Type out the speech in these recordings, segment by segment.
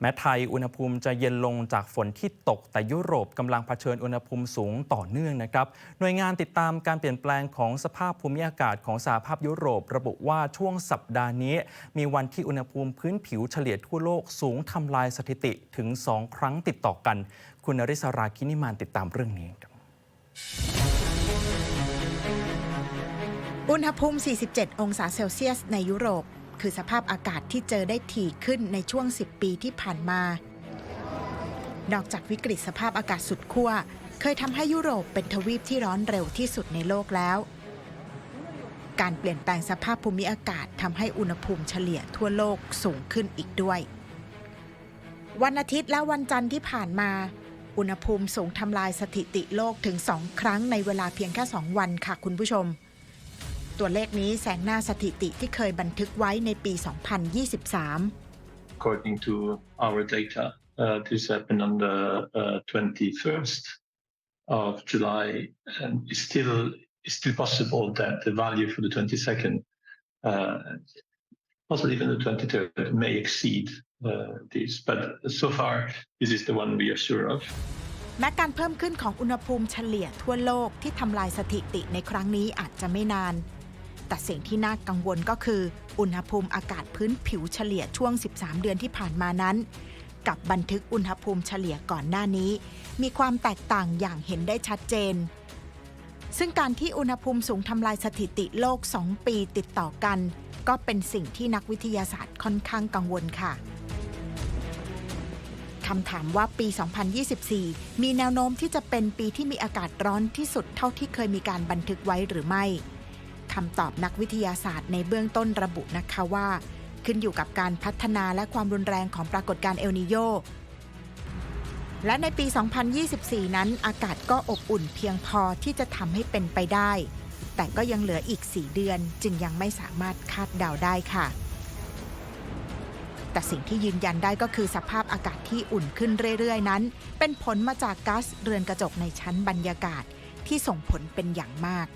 แม้ไทยอุณหภูมิจะเย็นลงจากฝนที่ตก แต่ยุโรปกำลังเผชิญอุณหภูมิสูงต่อเนื่องนะครับ หน่วยงานติดตามการเปลี่ยนแปลงของสภาพภูมิอากาศของสหภาพยุโรป ระบุว่าช่วงสัปดาห์นี้ มีวันที่อุณหภูมิพื้นผิวเฉลี่ยทั่วโลกสูงทำลายสถิติถึง 2 ครั้งติดต่อกัน คุณนริศราคินิมานติดตามเรื่องนี้ครับอุณหภูมิ 47 องศาเซลเซียสในยุโรป คือสภาพอากาศที่เจอได้ถี่ขึ้นในช่วง 10 ปีที่ผ่านมา นอกจากวิกฤตสภาพอากาศสุดขั้ว เคยทำให้ยุโรปเป็นทวีปที่ร้อนเร็วที่สุดในโลกแล้ว การเปลี่ยนแปลงสภาพภูมิอากาศทำให้อุณหภูมิเฉลี่ยทั่วโลกสูงขึ้นอีกด้วย วันอาทิตย์และวันจันทร์ที่ผ่านมา อุณหภูมิสูงทำลายสถิติโลกถึง2ครั้งในเวลาเพียงแค่2วันค่ะคุณผู้ชม ตัวเลขนี้แซงหน้าสถิติที่เคยบันทึกไว้ในปี 2023 according to our data, uh, this happened on the uh, 21st of July, and it's still it's still possible that the value for the 22nd, uh, possibly even the 23rd, may exceed uh, this. But so far, this is the one we are sure of. แม้การเพิ่มขึ้นของอุณหภูมิเฉลี่ยทั่วโลกที่ทำลายสถิติในครั้งนี้อาจจะไม่นาน แต่สิ่งที่น่ากังวลก็คือ อุณหภูมิอากาศพื้นผิวเฉลี่ยช่วง 13 เดือนที่ผ่านมานั้น กับบันทึกอุณหภูมิเฉลี่ยก่อนหน้านี้ มีความแตกต่างอย่างเห็นได้ชัดเจน ซึ่งการที่อุณหภูมิสูงทำลายสถิติโลก 2 ปีติดต่อกัน ก็เป็นสิ่งที่นักวิทยาศาสตร์ค่อนข้างกังวลค่ะคำถามว่าปี 2024 มีแนวโน้มที่จะเป็นปีที่มีอากาศร้อนที่สุดเท่าที่เคยมีการบันทึกไว้หรือไม่ คำตอบนักวิทยาศาสตร์ในเบื้องต้นระบุนะคะว่า ขึ้นอยู่กับการพัฒนาและความรุนแรงของปรากฏการณ์เอลนิโยและในปี 2024 นั้นอากาศก็อบอุ่นเพียงพอที่จะทำให้เป็นไปได้ แต่ก็ยังเหลืออีก 4 เดือนจึงยังไม่สามารถคาดเดาได้ค่ะ แต่สิ่งที่ยืนยันได้ก็คือสภาพอากาศที่อุ่นขึ้นเรื่อยๆ นั้น เป็นผลมาจากก๊าซเรือนกระจกในชั้นบรรยากาศที่ส่งผลเป็นอย่างมาก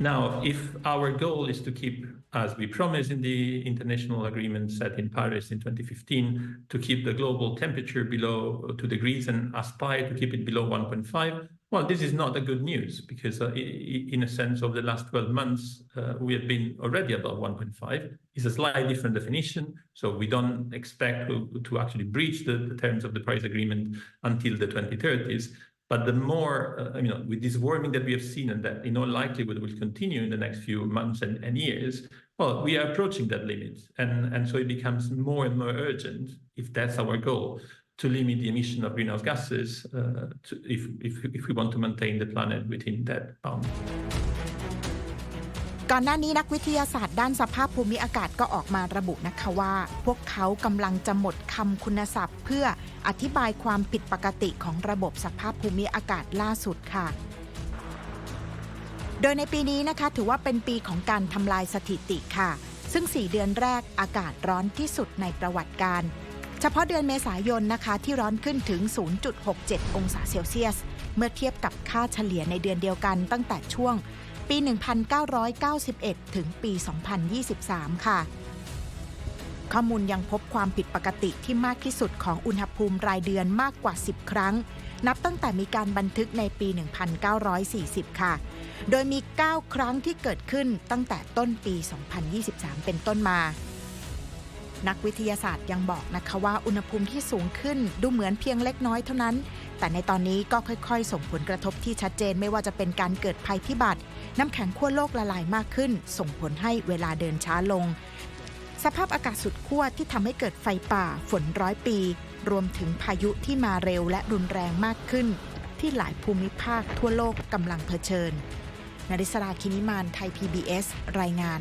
Now, if our goal is to keep, as we promised in the international agreement set in Paris in 2015, to keep the global temperature below 2 degrees and aspire to keep it below 1.5, well, this is not a good news because, uh, in a sense, over the last 12 months, uh, we have been already above 1.5. It's a slightly different definition, so we don't expect to, to actually breach the, the terms of the Paris Agreement until the 2030s. But the more, uh, you know, with this warming that we have seen and that in all likelihood will continue in the next few months and, and years, well, we are approaching that limit. And, and so it becomes more and more urgent, if that's our goal, to limit the emission of greenhouse gases uh, to, if, if, if we want to maintain the planet within that bound. ก่อนหน้านี้นักวิทยาศาสตร์ด้านสภาพภูมิอากาศก็ออกมาระบุนะคะว่า พวกเขากำลังจะหมดคำคุณศัพท์ เพื่ออธิบายความผิดปกติของระบบสภาพภูมิอากาศล่าสุดค่ะ โดยในปีนี้นะคะถือว่าเป็นปีของการทำลายสถิติค่ะ ซึ่ง 4 เดือนแรกอากาศร้อนที่สุดในประวัติการ เฉพาะเดือนเมษายนนะคะที่ร้อนขึ้นถึง 0.67 องศาเซลเซียส เมื่อเทียบกับค่าเฉลี่ยในเดือนเดียวกันตั้งแต่ช่วง ปี 1991 ถึงปี 2023 ค่ะ ข้อมูลยังพบความผิดปกติที่มากที่สุดของอุณหภูมิรายเดือนมากกว่า 10 ครั้ง นับตั้งแต่มีการบันทึกในปี 1940 ค่ะ โดยมี 9 ครั้งที่เกิดขึ้นตั้งแต่ต้นปี 2023 เป็นต้นมานักวิทยาศาสตร์ยังบอกนะคะว่าอุณหภูมิที่สูงขึ้นดูเหมือนเพียงเล็กน้อยเท่านั้น แต่ในตอนนี้ก็ค่อยๆ ส่งผลกระทบที่ชัดเจนไม่ว่าจะเป็นการเกิดภัยพิบัติ น้ำแข็งขั้วโลกละลายมากขึ้น ส่งผลให้เวลาเดินช้าลง สภาพอากาศสุดขั้วที่ทำให้เกิดไฟป่า ฝนร้อยปี รวมถึงพายุที่มาเร็วและรุนแรงมากขึ้น ที่หลายภูมิภาคทั่วโลกกำลังเผชิญนริศราคินิมานไทย PBS รายงาน